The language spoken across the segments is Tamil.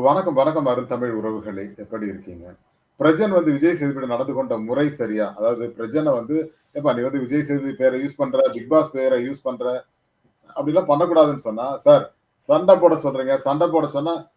வணக்கம், வணக்கம் அருந்தமிழ் உறவுகளே! எப்படி இருக்கீங்க? பிரஜன் வந்து விஜய் சேதுபதி நடந்து கொண்ட முறை சரியா? அதாவது பிரஜனை வந்து, "ஏப்பா நீ வந்து விஜய் சேதுபதி பேரை யூஸ் பண்ற, பிக் பாஸ் பேரை யூஸ் பண்ற, அப்படிலாம் பண்ணக்கூடாதுன்னு சொன்னா, சார் சண்டை போட சொல்றீங்க, சண்டை போட சொன்னா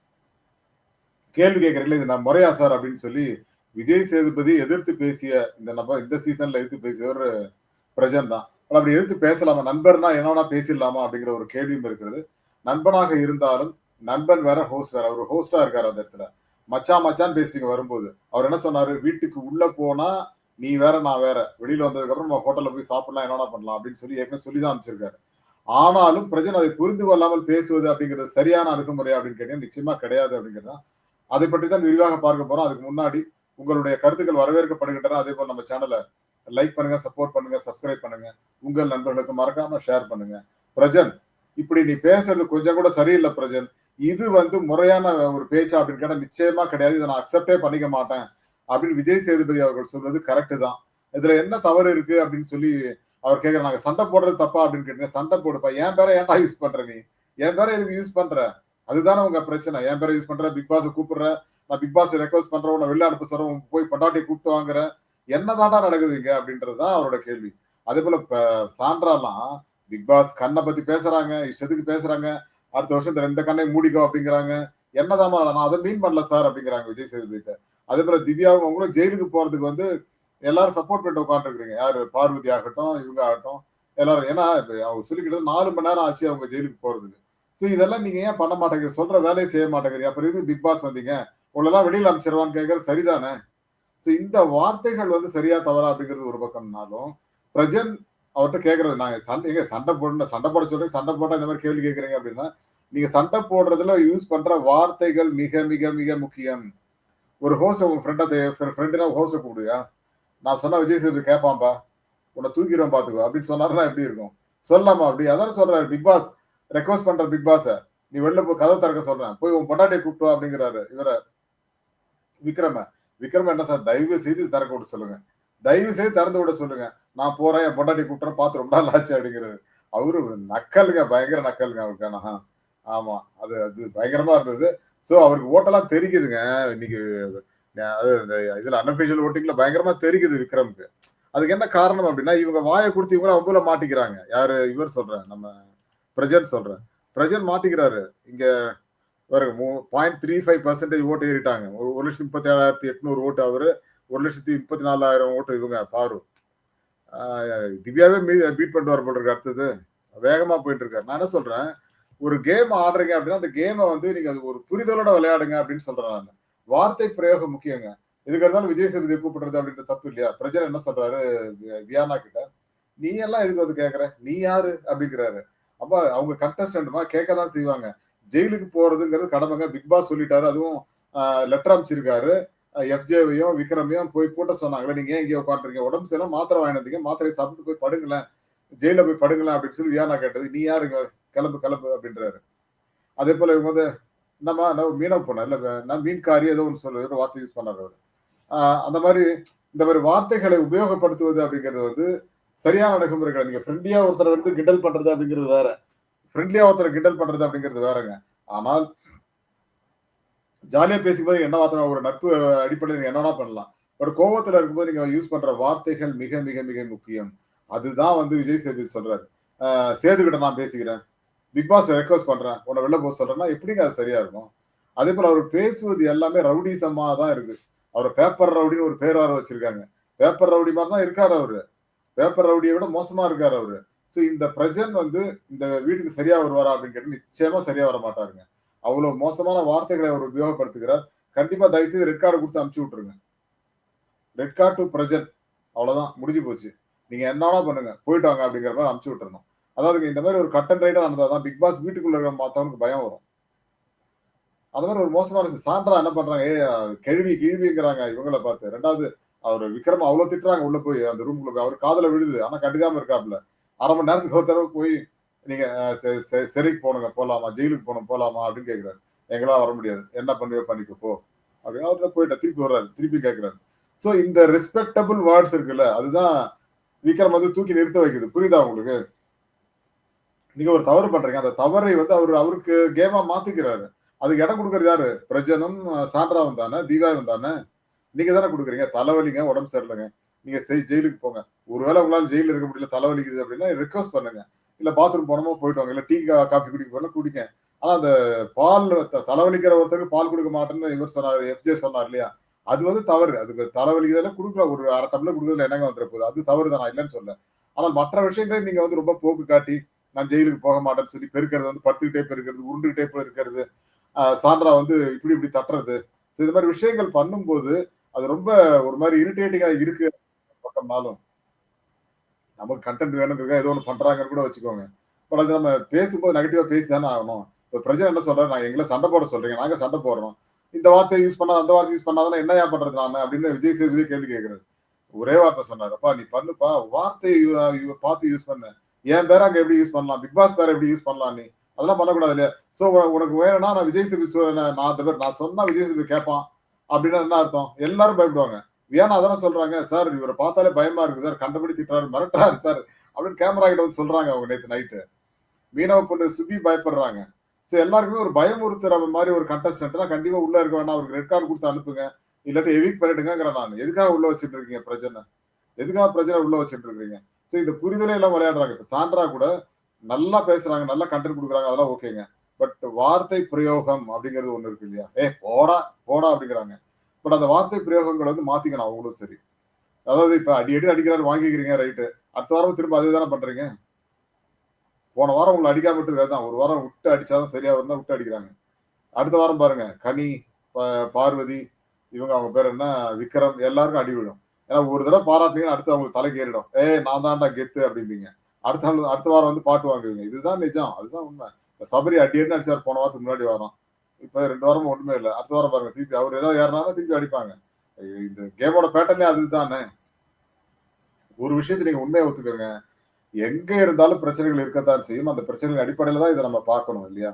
கேள்வி கேட்கறீங்களே இது நான் முறையா சார்?" அப்படின்னு சொல்லி விஜய் சேதுபதி எதிர்த்து பேசிய இந்த நபர் இந்த சீசன்ல எதிர்த்து பேசியவர் பிரஜன் தான். ஆனா அப்படி எதிர்த்து பேசலாமா? நண்பர்னா என்ன பேசிடலாமா? அப்படிங்கிற ஒரு கேள்வியும் இருக்கிறது. நண்பனாக இருந்தாலும், நண்பன் வேற, ஹோஸ்ட் வேற. அவர் ஹோஸ்டா இருக்காரு அந்த இடத்துல. மச்சா மச்சான் மச்சான்னு பேசுறீங்க வரும்போது. அவர் என்ன சொன்னாரு? "வீட்டுக்கு உள்ள போனா நீ வேற, நான் வேற. வெளியில வந்ததுக்கப்புறம் நம்ம ஹோட்டல்ல போய் சாப்பிடலாம், என்னடா பண்ணலாம்." அப்படின்னு சொல்லி ஏற்கனவே சொல்லி தான் அனுப்பிச்சிருக்காரு. ஆனாலும் பிரஜன் அதை புரிந்து கொள்ளாமல் பேசுவது அப்படிங்கிறது சரியான அணுகுமுறை அப்படின்னு கேட்டீங்கன்னா, நிச்சயமா கிடையாது அப்படிங்கிறது அதை பற்றி தான் விரிவாக பார்க்க போறோம். அதுக்கு முன்னாடி உங்களுடைய கருத்துக்கள் வரவேற்கப்படுகின்றன. அதேபோல நம்ம சேனலை லைக் பண்ணுங்க, சப்போர்ட் பண்ணுங்க, சப்ஸ்கிரைப் பண்ணுங்க. உங்கள் நண்பர்களுக்கு மறக்காம ஷேர் பண்ணுங்க. பிரஜன், இப்படி நீ பேசுறது கொஞ்சம் கூட சரியில்ல பிரஜன். இது வந்து முறையான ஒரு பேச்சா அப்படின்னு கேட்டால் நிச்சயமா கிடையாது. இதை நான் அக்செப்டே பண்ணிக்க மாட்டேன். அப்படின்னு விஜய் சேதுபதி அவர்கள் சொல்வது கரெக்ட் தான். இதுல என்ன தவறு இருக்கு அப்படின்னு சொல்லி அவர் கேட்கிறார். நாங்க சண்டை போடுறது தப்பா அப்படின்னு கேட்டீங்க. சண்டை போடுப்பா. என் பேரை ஏன்டா யூஸ் பண்ற நீ? என் பேர எதுக்கு யூஸ் பண்ற? அதுதானே உங்க பிரச்சனை. என் பேரை யூஸ் பண்ற, பிக் பாஸ் கூப்பிடுற, நான் பிக் பாஸ் ரெக்வஸ்ட் பண்றேன், உன்னை வெளில அனுப்ப சொல்றேன், போய் பொண்டாட்டிய கூப்பிட்டு வாங்குறேன் என்னதாண்டா நடக்குது இங்க? அப்படின்றது தான் அவரோட கேள்வி. அதேபோல இப்ப சாண்ட்ராலாம் பிக் பாஸ் கண்ணை பத்தி பேசுறாங்க, இஷ்டத்துக்கு பேசுறாங்க. அடுத்த வருஷம் இந்த 2 கண்ணையும் மூடிக்கோ அப்படிங்கிறாங்க. என்னதாம்மா நான் அதை மீன் பண்ணல சார் அப்படிங்கிறாங்க விஜய் சேதுபதிட்ட. அதேபோல திவ்யாவும் அவங்களும் ஜெயிலுக்கு போறதுக்கு வந்து எல்லாரும் சப்போர்ட் பண்ணிட்டு உட்காந்துருக்குறீங்க யாரு பார்வதி ஆகட்டும், இவங்க ஆகட்டும். எல்லாரும் ஏன்னா அவங்க சொல்லிக்கிட்டது நாலு மணி நேரம் ஆச்சு அவங்க ஜெயிலுக்கு போறதுக்கு. ஸோ இதெல்லாம் நீங்க ஏன் பண்ண மாட்டேங்கிறீங்க? சொல்ற வேலையை செய்ய மாட்டேங்கிறீங்க. அப்புறம் இது பிக் பாஸ் வந்தீங்க? உங்களெல்லாம் வெளியில் அமைச்சிருவான்னு கேட்கறது சரிதானே? ஸோ இந்த வார்த்தைகள் வந்து சரியா தவறா அப்படிங்கிறது ஒரு பக்கம்னாலும், பிரஜன் அவர்கிட்ட கேட்கறது நாங்கள் சண்டை எங்க சண்டை போடணும் சண்டை போட சொல்றேன் சண்டை போட்டால் இந்த மாதிரி கேள்வி கேட்குறீங்க அப்படின்னா, நீங்க சண்டை போடுறதுல யூஸ் பண்ற வார்த்தைகள் மிக மிக மிக முக்கியம். ஒரு ஹோஸ் உங்க ஃப்ரெண்ட ஃப்ரெண்டுனா ஹோஸை கூப்பிடுவியா? நான் சொன்னா விஜய் சேதுபதி கேட்பான்பா. உன்னை தூக்கிருவேன் பாத்துக்கோ அப்படின்னு சொன்னாருன்னா எப்படி இருக்கும்? சொல்லலாமா அப்படி? அதான் சொல்றாரு பிக் பாஸ் ரெக்வஸ்ட் பண்ற பிக் பாஸ. நீ வெளில போய் கதை திறக்க சொல்றேன். போய் உன் பொட்டாட்டியை கூப்பிட்டு அப்படிங்கிறாரு இவர. விக்ரம. விக்ரம என்ன சார் தயவு செய்து திறக்க விட சொல்லுங்க. தயவு செய்து திறந்து விட சொல்லுங்க. நான் போறேன், என் பொட்டாட்டி கூப்பிட்டுறேன் பார்த்து ரொம்ப நாள் ஆச்சு அப்படிங்கிறாரு. அவரு நக்கலுங்க, பயங்கர நக்கலுங்க அவருக்கு ஆனா. ஆமா. அது அது பயங்கரமா இருந்தது. சோ அவருக்கு ஓட்டெல்லாம் தெரிக்குதுங்க இன்னைக்கு அது இந்த இதுல அன்அபிஷியல் ஓட்டிங்ல பயங்கரமா தெரிக்குது விக்ரம்க்கு. அதுக்கு என்ன காரணம் அப்படின்னா, இவங்க வாயை கொடுத்து இவங்க வம்புல மாட்டிக்கிறாங்க. யாரு இவர் சொல்றேன், நம்ம பிரஜன் சொல்றேன். பிரஜன் மாட்டிக்கிறாரு. இங்க பாருங்க மூ 0.35% ஓட்டு ஏறிட்டாங்க. ஒரு 1,37,800 ஓட்டு அவரு. 1,34,000 ஓட்டு இவங்க பாரு. திவ்யாவே மீ பீட் பண்ணிட்டு போல போட்டிருக்கு அடுத்தது. வேகமா போயிட்டு இருக்காரு. நான் என்ன சொல்றேன், ஒரு கேம் ஆடுறீங்க அப்படின்னா, அந்த கேமை வந்து நீங்க ஒரு புரிதலோட விளையாடுங்க அப்படின்னு சொல்றேன் வார்த்தை பிரயோகம் முக்கியங்க. எதுக்கு இருந்தாலும் விஜய் சேதுபதி கூப்பிடுறது அப்படின்ற தப்பு இல்லையா? பிரஜர் என்ன சொல்றாரு வியானா கிட்ட, "நீ எல்லாம் எதுக்கு வந்து கேட்கற நீ யாரு?" அப்படிங்கிறாரு. அப்ப அவங்க கண்டஸ்டன்ட்மா கேட்க தான் செய்வாங்க. ஜெயிலுக்கு போறதுங்கிறது கடமைங்க. பிக் பாஸ் சொல்லிட்டாரு. அதுவும் லெட்டர் அனுப்பிச்சிருக்காரு. எஃப்ஜேவையும், விக்ரமையும் போய் கூட்ட சொன்னாங்களே நீங்க ஏன் இங்கே உட்கார்ந்துருக்கீங்க? உடம்பு சரியில்ல மாத்திரை வாங்கினதுங்க வந்தீங்க. சாப்பிட்டு போய் படுங்களேன். ஜெயில போய் படுங்களேன் அப்படின்னு சொல்லி வியானா கேட்டது. "நீ யாருங்க? கிளம்பு கிளம்பு" அப்படின்றாரு. அதேபோல இவங்க வந்து என்னம்மா நான் மீனவ போனேன் இல்லை நான் மீன்காரி ஏதோ ஒன்று சொல்லு வார்த்தை யூஸ் பண்ணார் அவர் அந்த மாதிரி இந்த மாதிரி வார்த்தைகளை உபயோகப்படுத்துவது அப்படிங்கிறது வந்து சரியான நடைமுறைகள் நீங்க ஃப்ரெண்ட்லியா ஒருத்தர வந்து கிண்டல் பண்றது அப்படிங்கிறது வேற. ஃப்ரெண்ட்லியா ஒருத்தரை கிண்டல் பண்றது அப்படிங்கிறது வேறங்க. ஆனால் ஜாலியா பேசும்போது என்ன வார்த்தை ஒரு நட்பு அடிப்படையில் நீங்க என்ன வேணா பண்ணலாம். பட் கோவத்துல இருக்கும்போது நீங்க யூஸ் பண்ற வார்த்தைகள் மிக மிக மிக முக்கியம். அதுதான் வந்து விஜய் சேதுபதி சொல்றாரு. சேதுகிட்ட நான் பேசுகிறேன் பிக் பாஸ் ரெக்வஸ்ட் பண்றேன். உன்னை வெளில போக சொல்றேன்னா எப்படிங்க அது சரியா இருக்கும்? அதே போல அவர் பேசுவது எல்லாமே ரவுடிசமா தான் இருக்கு. அவர் பேப்பர் ரவுடின்னு ஒரு பேர் வர வச்சிருக்காங்க. பேப்பர் ரவுடி மாதிரி தான் இருக்காரு அவரு. பேப்பர் ரவுடியை விட மோசமா இருக்காரு அவரு. ஸோ இந்த பிரஜன் வந்து இந்த வீட்டுக்கு சரியா வருவாரா அப்படின்னு கேட்டு நிச்சயமா சரியா வர மாட்டாருங்க. அவ்வளவு மோசமான வார்த்தைகளை அவர் உபயோகப்படுத்துகிறார். கண்டிப்பா தயவுசெய்து ரெட் கார்டு கொடுத்து அனுப்பிச்சு விட்டுருங்க. Red card to Prajan. அவ்வளவுதான் முடிஞ்சு போச்சு. நீங்க என்ன பண்ணுங்க. போயிட்டு வாங்க அப்படிங்கிற மாதிரி அமுச்சு விட்டுறணும். அதாவது இந்த மாதிரி ஒரு கட்டன் ரைடாக நடந்தால் தான் பிக் பாஸ் வீட்டுக்குள்ள இருக்கிற பார்த்தவனுக்கு பயம் வரும். அது மாதிரி ஒரு மோசமான சான்றா என்ன பண்றாங்க, ஏ கிழவி கிழுவிங்கிறாங்க இவங்களை பார்த்து. ரெண்டாவது அவர் விக்ரம் அவ்வளோ திட்டுறாங்க உள்ள போய் அந்த ரூம்குள்ள போய். அவர் காதில் விழுது. ஆனா கண்டுக்காம இருக்காப்ல. அரை மணி நேரத்துக்கு ஒரு போய் நீங்க சிறைக்கு போனுங்க போலாமா? ஜெயிலுக்கு போகணும் போலாமா? அப்படின்னு கேட்கிறாரு. எங்களால் வர முடியாது. என்ன பண்ணுவோ பண்ணிக்கோ போ. அப்படின்னு அவர்கிட்ட போயிட்டார். திருப்பி வர்றாரு. திருப்பி கேட்கிறாரு. ஸோ இந்த ரெஸ்பெக்டபிள் வேர்ட்ஸ் இருக்குல்ல, அதுதான் விக்ரம் வந்து தூக்கி நிறுத்த வைக்குது. புரியுதா உங்களுக்கு? நீங்க ஒரு தவறு பண்றீங்க. அந்த தவறை வந்து அவர் அவருக்கு கேமா மாத்திக்கிறாரு. அதுக்கு இடம் கொடுக்கறது யாரு? பிரஜனும் சான்றாவும் தானே? தீபாவும் தானே? நீங்க தானே கொடுக்குறீங்க. தலைவலிங்க உடம்பு சரியில்லைங்க. நீங்க செய் ஜெயிலுக்கு போங்க. ஒருவேளை உங்களால் ஜெயில இருக்க முடியல தலைவலிக்குது அப்படின்னா ரிக்வஸ்ட் பண்ணுங்க. இல்ல பாத்ரூம் போனோமோ போயிட்டு வாங்க. இல்ல டீ காஃபி குடிக்க போனா குடிங்க. ஆனா அந்த பால் த- தலைவலிக்கிற ஒருத்தருக்கு பால் கொடுக்க மாட்டேன்னு இவர் சொன்னார் எஃப்ஜே சொன்னார் இல்லையா? அது வந்து தவறு. அதுக்கு தலைவலிக்கிறதுல கொடுக்குற ஒரு அரை டம்ளர் கொடுக்குறதுல என்னங்க வந்துட போகுது? அது தவறு தான்? நான் இல்லைன்னு சொல்ல ஆனால் மற்ற விஷயங்களை நீங்க வந்து ரொம்ப போக்கு காட்டி நான் ஜெயிலுக்கு போக மாட்டேன்னு சொல்லி பெருக்கிறது வந்து படுத்துக்கிட்டே பெருக்கிறது உருண்டுகிட்டே இருக்கிறது சான்றா வந்து இப்படி இப்படி தட்டுறது. ஸோ இது மாதிரி விஷயங்கள் பண்ணும்போது அது ரொம்ப ஒரு மாதிரி இரிட்டேட்டிங்காக இருக்கு பக்கம்னாலும். நமக்கு கண்டென்ட் வேணுங்கிறதுக்காக ஏதோ ஒன்று பண்றாங்கன்னு கூட வச்சுக்கோங்க. பட் அது நம்ம பேசும்போது நெகட்டிவாக பேசி தானே ஆகணும். இப்போ பிரச்சனை என்ன சொல்கிறாரு நான் எங்களை சண்டை போட சொல்றீங்க. நாங்கள் சண்டை போடுறோம். இந்த வார்த்தையை யூஸ் பண்ணாத அந்த வார்த்தை யூஸ் பண்ணாதான் என்ன ஏன் பண்றது நான் அப்படின்னு விஜய் சேதுபதி கேள்வி கேட்குறேன் ஒரே வார்த்தை சொன்னார். அப்பா நீ பண்ணுப்பா. வார்த்தையை பார்த்து யூஸ் பண்ண. என் பேரை அங்கே எப்படி யூஸ் பண்ணலாம்? பிக் பாஸ் பேரை எப்படி யூஸ் பண்ணலாம் நீ? அதெல்லாம் பண்ணக்கூடாது இல்லையா? ஸோ உனக்கு வேணும்னா நான் விஜய் சேதுபதி நான் நான் அந்த பேர் நான் சொன்னா விஜய் சேதுபதி கேட்பான் அப்படின்னா என்ன அர்த்தம்? எல்லாரும் பயப்படுவாங்க. ஏன்னா அதெல்லாம் சொல்றாங்க? சார் இவரை பார்த்தாலே பயமா இருக்கு சார் கண்டபடி திட்டுறாரு சார் அப்படின்னு கேமரா கிட்ட வந்து சொல்றாங்க அவங்க நேற்று நைட்டு மீனவ பொண்ணு சுபி பயப்படுறாங்க. ஸோ எல்லாருக்குமே ஒரு பயமுறுத்துற மாதிரி ஒரு கண்டஸ்டன்ட்னா கண்டிப்பா உள்ள இருக்க வேணாம். அவருக்கு ரெட் கார்டு கொடுத்து அனுப்புங்க. இல்லாட்டி எவிக் பண்ணிடுங்கிற நான். எதுக்காக உள்ள வச்சுட்டு இருக்கீங்க பிரச்சனை? எதுக்காக பிரச்சனை உள்ள வச்சுட்டு இருக்கீங்க ஸோ இந்த புரிதலே எல்லாம் விளையாடுறாங்க. இப்போ சாண்ட்ரா கூட நல்லா பேசுறாங்க நல்லா கண்டென்ட் கொடுக்குறாங்க அதெல்லாம் ஓகேங்க. பட் வார்த்தை பிரயோகம் அப்படிங்கிறது ஒன்று இருக்கு இல்லையா? ஏ போடா போடா அப்படிங்கிறாங்க. பட் அந்த வார்த்தை பிரயோகங்களை வந்து மாத்திக்கணும் அவங்களும் சரி. அதாவது இப்போ அடி அடி அடிக்கிறாரு வாங்கிக்கிறீங்க ரைட்டு அடுத்த வாரம் திரும்ப அதே தானே பண்றீங்க? போன வாரம் உங்களை அடிக்காம விட்டு தான் ஒரு வாரம் விட்டு அடிச்சாதான் சரியா இருந்தால் விட்டு அடிக்கிறாங்க. அடுத்த வாரம் பாருங்க கனி பார்வதி இவங்க அவங்க பேர் என்ன? விக்ரம் எல்லாருக்கும் அடி விழும். ஏன்னா ஒரு தடவை பாராட்டினீங்கன்னா அடுத்து அவங்களுக்கு தலைக்கேறிடும் ஏ நான் தான்டா கெத்து அப்படிம்பீங்க. அடுத்த அடுத்த வாரம் வந்து பாட்டு வாங்குவீங்க. இதுதான் நிஜம். அதுதான் உண்மை. இப்போ சபரி அடி அடின்னு அடிச்சார். போன வாரத்துக்கு முன்னாடி வாரம். இப்போ ரெண்டு வாரமும் ஒன்றுமே இல்லை. அடுத்த வாரம் பாருங்க திருப்பி அவர் ஏதாவது ஏறினாலும் திருப்பி அடிப்பாங்க. இந்த கேமோட பேட்டர்னே அதுதானே. ஒரு விஷயத்தை நீங்க உண்மையை ஒத்துக்கிறங்க எங்க இருந்தாலும் பிரச்சனைகள் இருக்கத்தான் செய்யும். அந்த பிரச்சனைகள் அடிப்படையில தான் இதை நம்ம பார்க்கணும் இல்லையா?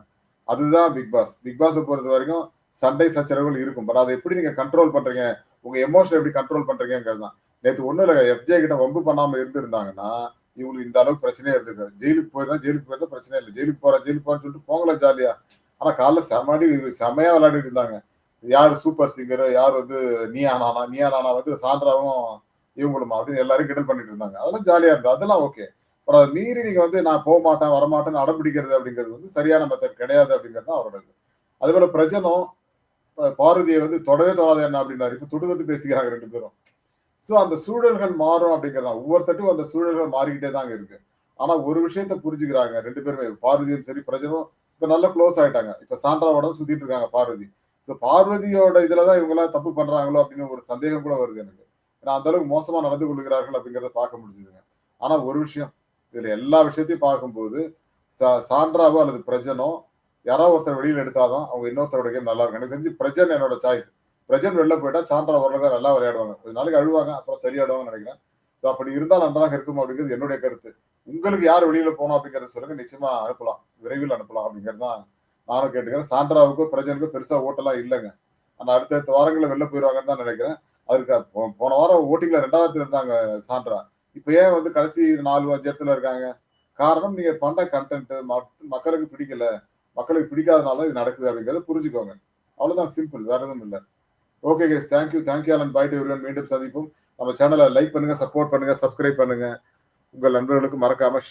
அதுதான் பிக் பாஸ். பிக் பாஸை பொறுத்த வரைக்கும் சண்டை சச்சரவுகள் இருக்கும். பட் அதை எப்படி நீங்க கண்ட்ரோல் பண்றீங்க? உங்க எமோஷன் எப்படி கண்ட்ரோல் பண்றீங்கிறது தான். நேற்று ஒன்றும் இல்லை எஃப்ஜே கிட்ட வம்பு பண்ணாமல் இருந்திருந்தாங்கன்னா இவங்களுக்கு இந்த அளவுக்கு பிரச்சனையே இருந்திருக்காது. ஜெயிலுக்கு போயிருந்தா ஜெயிலுக்கு போயிருந்தா பிரச்சனை இல்லை. ஜெயிலுக்கு போறா ஜெயிலுக்கு போறான்னு சொல்லிட்டு போகல ஜாலியா ஆனா காலைல செமாடி செமையா விளையாடிட்டு இருந்தாங்க. யார் சூப்பர் சிங்கர் யார் வந்து நீயா நானா நீயா நானா வந்து சான்றாவும் இவங்களுமா அப்படின்னு எல்லாரும் கிண்டல் பண்ணிட்டு இருந்தாங்க. அதெல்லாம் ஜாலியா இருந்தது. அதெல்லாம் ஓகே பட் அதை மீறி நீங்க வந்து நான் போக மாட்டேன் வரமாட்டேன்னு அடம் பிடிக்கிறது அப்படிங்கிறது வந்து சரியான மெத்தட் கிடையாது அப்படிங்கிறது தான் அவரோட இது அதே போல பிரஜனும் பார்வதியை வந்து தொடவே தொடாத என்ன அப்படின்னாரு. இப்போ தொட்டு தொட்டு பேசிக்கிறாங்க ரெண்டு பேரும். ஸோ அந்த சூழல்கள் மாறும் அப்படிங்கிறது தான். ஒவ்வொருத்தட்டும் அந்த சூழல்கள் மாறிக்கிட்டே தாங்க இருக்கு. ஆனா ஒரு விஷயத்த புரிஞ்சுக்கிறாங்க ரெண்டு பேருமே. பார்வதியும் சரி பிரஜனும் இப்போ நல்ல க்ளோஸ் ஆயிட்டாங்க. இப்போ சாண்ட்ராவோட சுத்திட்டு இருக்காங்க பார்வதி. ஸோ பார்வதியோட இதில் தான் இவங்களாம் தப்பு பண்றாங்களோ அப்படின்னு ஒரு சந்தேகம் கூட வருது எனக்கு. ஏன்னா அந்த அளவுக்கு மோசமா நடந்து கொள்கிறார்கள் அப்படிங்கிறத பார்க்க முடிஞ்சுதுங்க. ஆனா ஒரு விஷயம் இதுல எல்லா விஷயத்தையும் பார்க்கும்போது சா- சாண்ட்ராவோ அல்லது பிரஜனோ யாராவது ஒருத்தர் வெளியில் எடுத்தாதான் அவங்க இன்னொருத்தரோட கேம் நல்லா இருக்கும். எனக்கு தெரிஞ்சு பிரஜன் என்னோட சாய்ஸ் பிரஜன் வெளில போயிட்டா சாண்ட்ரா ஓரளவுக்கு நல்லா விளையாடுவாங்க. கொஞ்ச நாளைக்கு அழுவாங்க அப்புறம் சரியாடுவாங்கன்னு நினைக்கிறேன். ஸோ அப்படி இருந்தால் நன்றாக இருக்கும் அப்படிங்கிறது என்னுடைய கருத்து. உங்களுக்கு யார் வெளியில போகணும் அப்படிங்கிறத சொல்லுங்க. நிச்சயமா அனுப்பலாம். விரைவில் அனுப்பலாம் அப்படிங்கிறது தான் நானும் கேட்டுக்கிறேன். சாண்ட்ராவுக்கும் பிரஜனுக்கும் பெருசா ஓட்டெல்லாம் இல்லைங்க. ஆனால் அடுத்தடுத்த வாரங்களில் வெளில போயிடுவாங்கன்னு தான் நினைக்கிறேன். அதுக்கு போ- போன வாரம் ஓட்டிங்ல ரெண்டாவது இருந்தாங்க சாண்ட்ரா இப்போ ஏன் வந்து கடைசி நாலு அஞ்சு இடத்துல இருக்காங்க? காரணம் நீங்க பண்ண கண்டென்ட் மக்களுக்கு பிடிக்கல. மக்களுக்கு பிடிக்காதனால இது நடக்குது அப்படிங்கிறத புரிஞ்சுக்கோங்க. அவ்வளவுதான் சிம்பிள் வேற எதுவும் இல்லை. Okay guys thank you thank you Alan bye to மீண்டும் சந்திப்போம். நம்ம சேனலை லைக் பண்ணுங்க சப்போர்ட் பண்ணுங்க சப்ஸ்கிரைப் பண்ணுங்க. உங்கள் நண்பர்களுக்கு மறக்காம